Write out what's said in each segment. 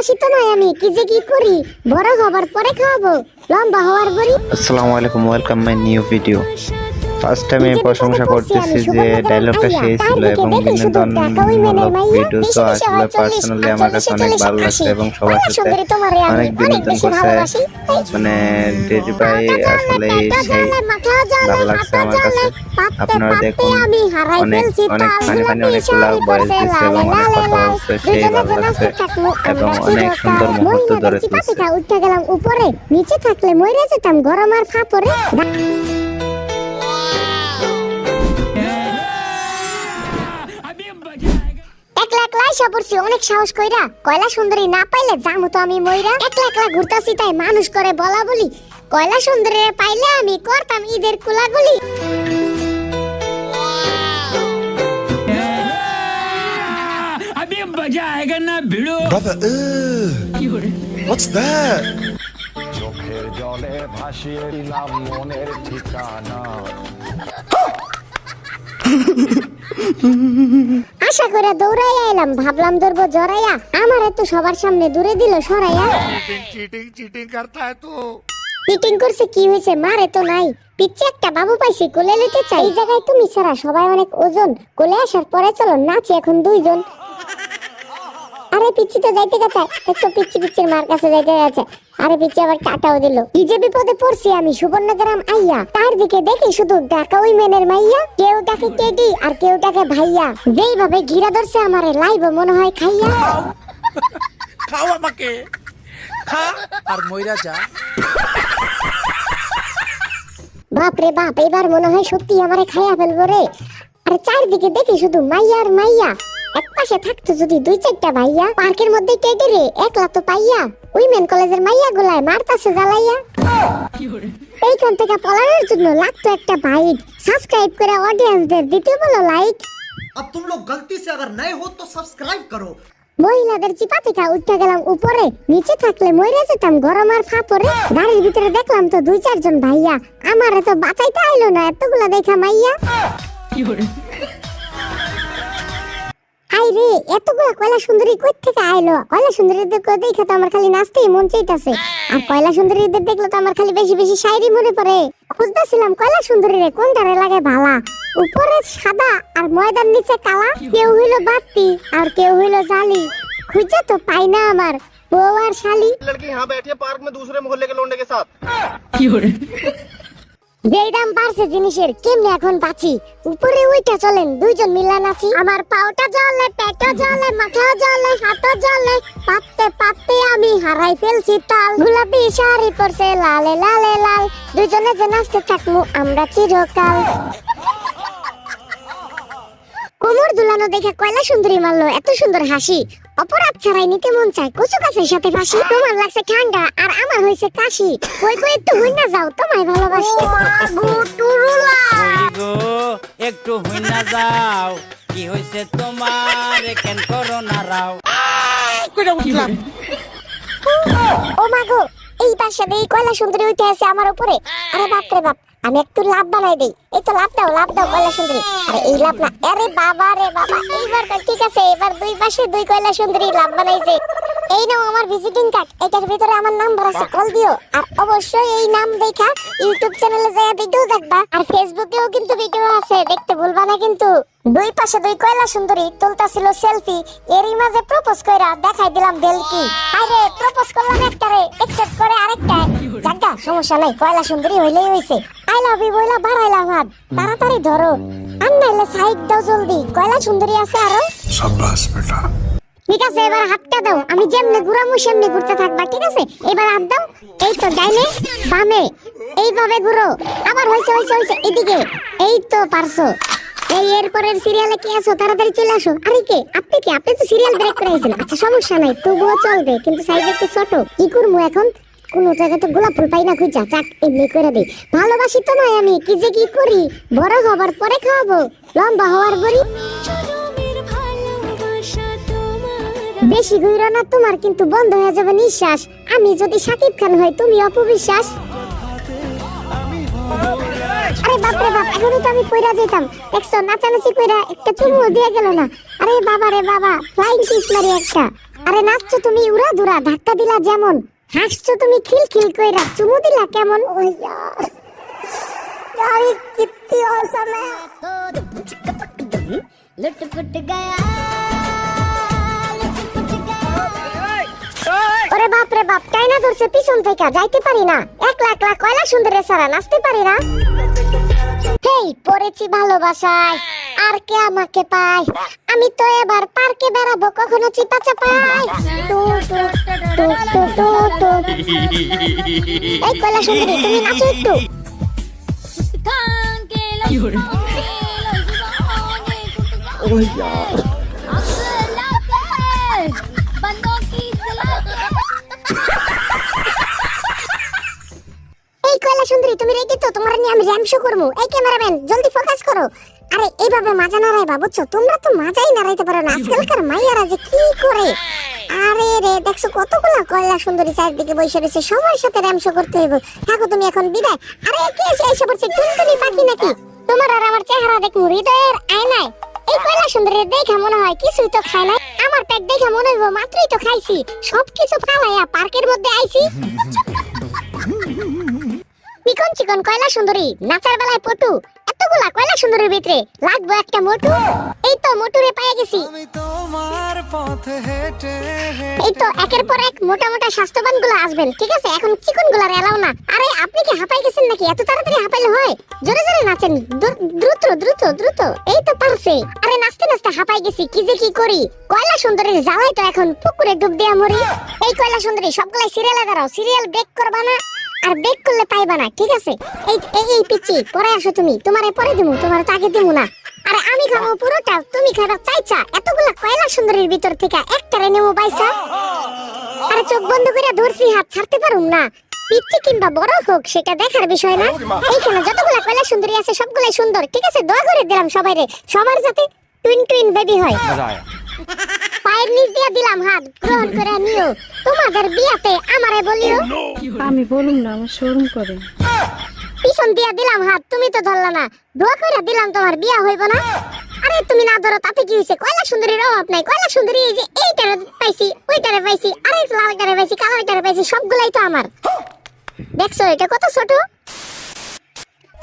ভালোবাসি তোমায় আমি, কি যে কি করি? বড় হবার পরে খাওয়াবো, লম্বা হওয়ার পরই আসসালামু আলাইকুম welcome my new video first time আমি প্রশংসা করতেছি যে ডায়লগটা সেই ছিল এবং বিনোদনমূলক ভিডিও তো আসলে পার্সোনালি আমার কাছে অনেক ভালো লাগছে এবং সবার সাথে অনেক বিনোদন করছে। মানে ডেডি ভাই আসলে সেই ভালো লাগছে আমার কাছে। আপনারা দেখুন, অনেক অনেক ফানি ফানি ভয়েস দিচ্ছে এবং অনেক কথা বলছে, সেই ভালো লাগছে। এবং অনেক সুন্দর মুহূর্ত ধরে উঠে গেলাম উপরে নিচে থাকলে মরে যেতাম গরম আর ফাপরে একলা একলা এসে পড়ছি অনেক সাহস কইরা কয়লা সুন্দরী না পাইলে জামু তো আমি মইরা একলা একলা ঘুরতাছি তাই মানুষ করে বলা বলি কয়লা সুন্দরী পাইলে আমি করতাম ঈদের কুলাগুলি अभी मजा आएगा ना भिड़ो Brother, ugh. What's that? চোখের জলে ভাসিয়ে দিলাম মনের ঠিকানা আশা করে দৌড়াইয়া এলাম ভাবলাম ধরবো জড়াইয়া। আমার এত সবার সামনে দূরে দিল সরাইয়া। চিটিং চিটিং করতা হ্যায় তো। চিটিং করছে কি হয়েছে মারে তো নাই। পিচ্ছে একটা বাবু পাইছি কোলে লইতে চাই। এই জায়গায় তুমি ছাড়া সবাই অনেক ওজন। কোলে আসার পরে চলো নাচি এখন দুইজন। আরে পিচ্ছি তো যাইতে গেছে। দেখছ পিচ্ছি পিচ্ছির মার কাছে যাইতে গেছে। আরে পিচ্ছি আবার টাটাও দিল। কি যে বিপদে পড়ছি আমি সুবর্ণগ্রাম আইয়া। তার দিকে দেখি শুধু ডাকা ওই মেনের মাইয়া। কেউ ডাকে টেডি আর কেউ ডাকে ভাইয়া। যেইভাবে ঘিরা ধরছে আমারে লাইব মনে হয় খাইয়া। খাও আমাকে। খা আর মইরা যা। বাপ রে বাপ এবার মনে হয় সত্যি আমারে খাইয়া ফেলব রে। আর চারদিকে দেখি শুধু মাইয়া আর মাইয়া। এক পাশে থাকতো যদি দুই চারটা ভাইয়া পার্কের মধ্যে কেটে রে একলা তো পাইয়া উইমেন কলেজের মাইয়া গুলায় মারতাছে জ্বালাইয়া এইখান থেকে পলানোর জন্য লাগতো একটা বাইক সাবস্ক্রাইব করে অডিয়েন্সদের দিতে বলো লাইক अब तुम लोग गलती से अगर नए हो तो सब्सक्राइब करो মহিলাদের চিপা থেকে উঠতে গেলাম উপরে নিচে থাকলে মরে যেতাম গরম আর ফাপরে গাড়ির ভিতরে দেখলাম তো দুই চারজন ভাইয়া আমারে তো বাঁচাইতে আইলো না এতগুলা দেখা মাইয়া আই রে এতগুলা কয়লা সুন্দরী কই থেকে আইলো কয়লা সুন্দরীদের কই দেখে তো আমার খালি নাচতেই মন চাইতাছে আর কয়লা সুন্দরীদের দেখলে তো আমার খালি বেশি বেশি শায়রি মনে পড়ে খুঁজতেছিলাম কয়লা সুন্দরী রে কোন ধারে লাগে ভালা উপরে সাদা আর ময়দার নিচে কালা কেউ হইলো বাপ্পি আর কেউ হইলো জালি খুঁজে তো পাই না আমার বউ আর শালি लड़की यहाँ बैठी है पार्क में दूसरे मोहल्ले के लौंडे के साथ যেই দাম বাড়ছে জিনিসের, কেমনে এখন উপরে উইটা চলেন, দুইজন মিলা নাচি। আমার পাওটা জ্বলে, পেটও জ্বলে, মাথাও জ্বলে, হাতও জ্বলে। আমি হারাই ফেলছি তাল। গোলাপি শাড়ি পরছে লালে লালে, লাল। দুজনে যে নাচতে থাকব আমরা চিরকাল। কোমর দুলানো দেখে কয়লা সুন্দরী মারলো, এত সুন্দর হাসি। অপরাধ ছাড়াই নিতে মন চায় কচু গাছের সাথে ফাঁসি। তোমার লাগছে ঠান্ডা আর আমার হয়েছে কাশি। কই কই একটু হই না যাও তোমায় ভালোবাসি। গো একটু হইনা যাও। কি হইছে তোমার? কেন করো না রাও। ও মা গো এই এই কয়লা সুন্দরী উঠে আছে আমার উপরে। আরে বাপ রে বাপ আমি একটু লাভ বানাই দেই। এই তো লাভ দাও লাভ দাও, কয়লা সুন্দরী। আরে এই লাভ না। আরে বাবা রে বাবা, এইবার ঠিক আছে, এবার দুই পাশে দুই কয়লা সুন্দরী লাভ বানাইছে। এই নাও আমার ভিজিটিং কার্ড এটার ভিতরে আমার নাম্বার আছে কল দিও। আর অবশ্যই এই নাম দেখা ইউটিউব চ্যানেলে যায় ভিডিও দেখবা। আর ফেসবুকেও কিন্তু ভিডিও আছে, দেখতে ভুলবা না কিন্তু। দুই পাশে দুই কয়লা সুন্দরী তুলতাছিল সেলফি এরই মাঝে প্রপোজ কইরা দেখাই দিলাম বেলকি আরে প্রপোজ করলাম একটারে একসেপ্ট করে আরেকটা। জাগা সমস্যা নাই, কয়লা সুন্দরী হইলেই হইছে। আই লাভ ইউ তাড়াতাড়ি ধরো। আর নাইলে সাইড দাও জলদি। কয়লা সুন্দরী আছে আরও? সাব্বাস বেটা। ঠিক আছে এবার হাতটা দাও। আমি ঘুরামু ঘুরতে থাকবা ঠিক আছে? এবার হাত দাও। এই তো ডাইনে বামে। এইভাবে ঘুরো। আবার এদিকে। এই তো পারছ। এই এরপরের সিরিয়ালে কি আছো? তাড়াতাড়ি চলে আসো। আরে কে? আপনি কি? আপনি তো সিরিয়াল ব্রেক করে আচ্ছা সমস্যা নাই তবুও চলবে। কিন্তু সাইজ একটু ছোট। কি করব এখন? কোন জায়গায় তো গোলাপ ফুল পাই না খুঁজা। এমনি করে দিই। ভালোবাসি তোমায় আমি, কি যে কি করি? বড় হবার পরে খাওয়াবো লম্বা হওয়ার পরই। বেশি না তোমার, কিন্তু বন্ধ হয়ে যাবে নিঃশ্বাস। আমি যদি সাকিব খান হই, তুমি অপবিশ্বাস। আরে বাপরে বাপ, এখনই তো আমি কইরা যেতাম দেখছ, নাচানাচি কইরা একটা চুমু দিয়ে গেল না। আরে বাবা রে বাবা ফ্লাইং কিস মারি একটা। আরে নাচছো তুমি উড়া দুরা ধাক্কা দিলা যেমন। হাসছো তুমি খিলখিল কইরা। চুমু দিলা কেমন? ওয়া আমি কিত্তি অসম। লুটপুট গয়া ওরে বাপ রে বাপ, কাইনা ধরছে পিছন থেকে, যাইতে পারি না। একলা লাখ লাখ কয়লা সুন্দরের সারা, নাচতে পারি না। হেই পড়েছি ভালোবাসায়। আর কে আমাকে পায়? আমি তো এবার পার্কে বেড়াবো কখনো চিপা চাপাই এই কয়লা সুন্দরী তুমি নাচো একটু। এই তুমি রেডি তো? তোমার নিয়ে আমি র্যাম শো করব। এই ক্যামেরাম্যান জলদি ফোকাস করো। আরে, এইভাবে মাজা নাড়াইবা বুঝছ? তোমরা তো মাজাই না রাইতে পারো না। আজকালকার মাইয়ারা যে কি করে? আরে রে, দেখছ কতগুলা কয়লা সুন্দরী চারদিকে বসে রয়েছে। সবার সাথে র্যাম শো করতে হইব। থাকো তুমি এখন বিদায়। আরে, কে এসে এসে পড়ছে? টুনটুনি পাখি নাকি? তোমার আর আমার চেহারা দেখো হৃদয়ের আয়নায়। এই কয়লা সুন্দরী দেখা মনে হয় কিছুই তো খায় নাই। আমার পেট দেখা মনে হইব, মাত্রই তো খাইছি। সবকিছু ফালাইয়া পার্কের মধ্যে আইছি। চিকন চিকন কয়লা সুন্দরী নাচার বেলায় পটু এতগুলা কয়লা সুন্দরীর ভিতরে লাগবো একটা মোটু? এই তো মোটুরে পেয়ে গেছি। এই তো একের পর এক মোটা মোটা স্বাস্থ্যবানগুলো আসবেন ঠিক আছে? এখন চিকনগুলার এলাও না। আরে আপনি কি হাঁপাই গেছেন নাকি? এত তাড়াতাড়ি হাঁপাইলে হয়? জোরে জোরে নাচেন দ্রুত দ্রুত দ্রুত। এই তো পারছে। আরে নাচতে নাচতে হাঁপাই গেছি কি যে কি করি? কয়লা সুন্দরীর জ্বালাই তো এখন পুকুরে ডুব দিয়া মরি। এই কয়লা সুন্দরী সবগুলাই সিরিয়ালে দাঁড়াও সিরিয়াল ব্রেক করবা না? আর বেক করলে পাইবা না, ঠিক আছে? এই এই পিচ্ছি, পরে আসো তুমি। তোমারে পরে দিমু, তোমার তো আগে দিমু না। আর আমি খাব পুরোটা, তুমি খাবা চাইছা এতগুলা কয়লা সুন্দরীর ভিতর থেকে একটারে নেমু পাইছা আরে চোখ বন্ধ করে ধরছি, হাত ছাড়তে পারুম না। পিচ্ছি কিংবা বড় হোক, সেটা দেখার বিষয় না। এইখানে যতগুলা কয়লা সুন্দরী আছে, সবগুলাই সুন্দর, ঠিক আছে? দোয়া করে দিলাম সবাইরে, সবার যাতে টুইন টুইন বেবি হয়। পায়ের নিচ দিয়া দিলাম হাত গ্রহণ করে নিও। তোমাদের বিয়াতে আমারে বলিও। আমি বলুম না আমার শোরুম করে। পিছন দিয়া দিলাম হাত তুমি তো ধরলা না। দোয়া কইরা দিলাম তোমার বিয়া হইব না। আরে তুমি না ধরো তাতে কি হইছে? কয়লা সুন্দরীর অভাব নাই। কয়লা সুন্দরী এই যে এইটারে পাইছি ওইটারে পাইছি আরে লালটারে পাইছি কালোটারে পাইছি সবগুলাই তো আমার। দেখছ এটা কত ছোট?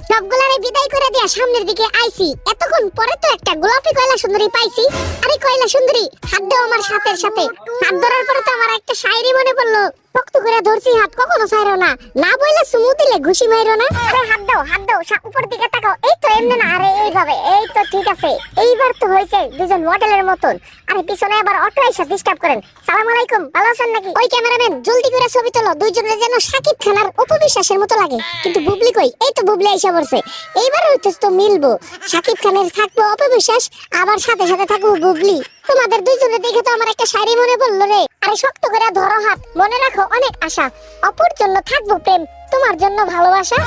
সবগুলারে বিদায় করে দিয়া সামনের দিকে আইছি। এতক্ষণ পরে তো একটা গোলাপি কয়লা সুন্দরী পাইছি। আরে কয়লা সুন্দরী, হাত দাও আমার সাথের সাথে হাত ধরার পরে তো আমার একটা শায়রি মনে পড়ল। শক্ত করে ধরছি, হাত কখনো ছাইরো না। না বইলে সুমু দিলে ঘুষি মাইরো না। আরে হাত দাও হাত দাও উপর দিকে তাকাও। এই তো এমনি না, আরে এইভাবে, এই তো ঠিক আছে। এইবার তো হয়েছে দুজন মডেলের মতন। আরে পিছনে আবার অটো এসে ডিস্টার্ব করেন। সালাম আলাইকুম, ভালো আছেন নাকি? ওই ক্যামেরাম্যান, জলদি করে ছবি তোলো। দুইজনের যেন সাকিব খানার উপবিশ্বাসের মতো লাগে। কিন্তু বুবলি কই? এই তো বুবলি এসে পড়ছে। এইবার হইতে তো মিলবো। সাকিব খানের থাকব অপবিশ্বাস, আবার সাথে সাথে থাকব বুবলি। তোমাদের দুইজনে দেখে তো আমার একটা শাড়ি মনে পড়ল রে। আরে শক্ত করে ধরো হাত। মনে রাখো, অনেক আশা। অপর জন্য থাকব প্রেম। তোমার জন্য ভালোবাসা।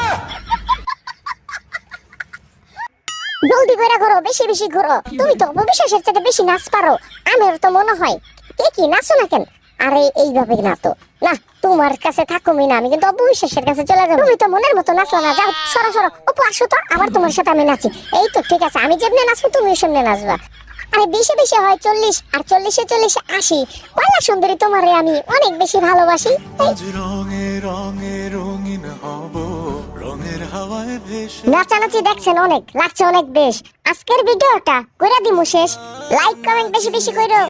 জলদি করে ঘোরো, বেশি বেশি ঘোরো। তুমি তো অবিশ্বাসের চাইতে বেশি নাচ পারো, আমার তো মনে হয়। কে কি নাচো না কেন? আরে, এইভাবে না তো। না, তোমার কাছে থাকুমি না, আমি কিন্তু অবিশ্বাসের কাছে চলে যাব। তুমি তো মনের মতো নাচো না, যাও, সরো সরো। অপু, আসো তো, আবার তোমার সাথে আমি নাচি। এই তো, ঠিক আছে, আমি যেমনি নাচবো তুমি সেমনি নাচবা। আরে, বেশি বেশি হয় চল্লিশ, আর চল্লিশে চল্লিশে আশি। কয়লা সুন্দরী তোমারে আমি অনেক বেশি ভালোবাসি রঙে রঙে রঙিন নাচানাচি দেখছেন অনেক, লাগছে অনেক বেশ। আজকের ভিডিওটা কইরা দিমু শেষ। লাইক কমেন্ট বেশি বেশি কইরো।